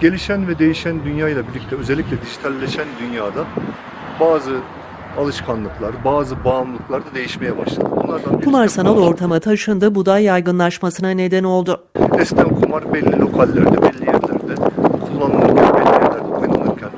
Gelişen ve değişen dünyayla birlikte özellikle dijitalleşen dünyada bazı alışkanlıklar, bazı bağımlılıklar da değişmeye başladı. Bunlardan Kumar sanal ortama taşındı, bu da yaygınlaşmasına neden oldu. Eskiden kumar belli lokallerde, belli yerlerde kullanılırken, belli yerlerde oynanırken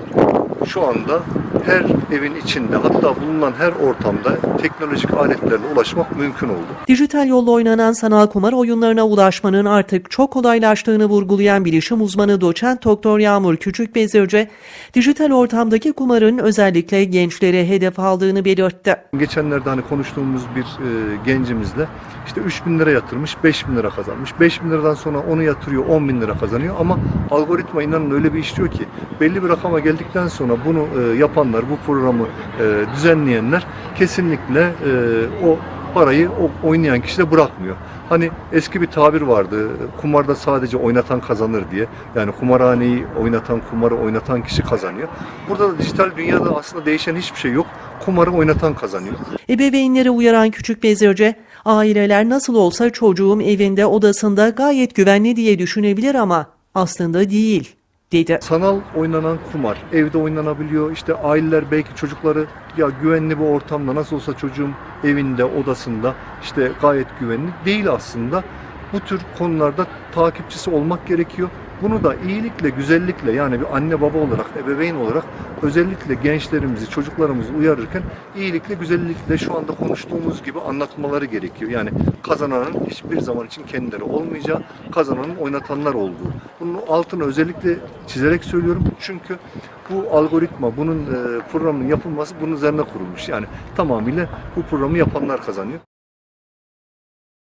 şu anda her evin içinde hatta bulunan her ortamda teknolojik aletlerle ulaşmak mümkün oldu. Dijital yolla oynanan sanal kumar oyunlarına ulaşmanın artık çok kolaylaştığını vurgulayan bilişim uzmanı doçent doktor Yağmur Küçükbezirce, dijital ortamdaki kumarın özellikle gençlere hedef aldığını belirtti. Geçenlerde hani konuştuğumuz bir e, gencimizle işte 3 bin lira yatırmış, 5 bin lira kazanmış. 5 bin liradan sonra onu yatırıyor, 10 bin lira kazanıyor. Ama algoritma inanın öyle bir işliyor ki belli bir rakama geldikten sonra bunu e, yapanlar, bu programı e, düzenleyenler kesinlikle e, o parayı o oynayan kişi de bırakmıyor. Hani eski bir tabir vardı. Kumarda sadece oynatan kazanır diye. Yani kumarhaneyi oynatan, kumarı oynatan kişi kazanıyor. Burada da dijital dünyada aslında değişen hiçbir şey yok. Kumarı oynatan kazanıyor. Ebeveynleri uyaran Küçükbezirce, aileler nasıl olsa çocuğum evinde odasında gayet güvenli diye düşünebilir ama aslında değil, dedi. Sanal oynanan kumar evde oynanabiliyor. İşte aileler belki çocukları ya güvenli bir ortamda nasıl olsa çocuğum evinde, odasında işte gayet güvenli değil aslında. Bu tür konularda takipçisi olmak gerekiyor. Bunu da iyilikle, güzellikle yani bir anne baba olarak, ebeveyn olarak özellikle gençlerimizi, çocuklarımızı uyarırken iyilikle, güzellikle şu anda konuştuğumuz gibi anlatmaları gerekiyor. Yani kazananın hiçbir zaman için kendileri olmayacağı, kazananın oynatanlar olduğu. Bunun altını özellikle çizerek söylüyorum. Çünkü bu algoritma, bunun e, programın yapılması bunun üzerine kurulmuş. Yani tamamıyla bu programı yapanlar kazanıyor.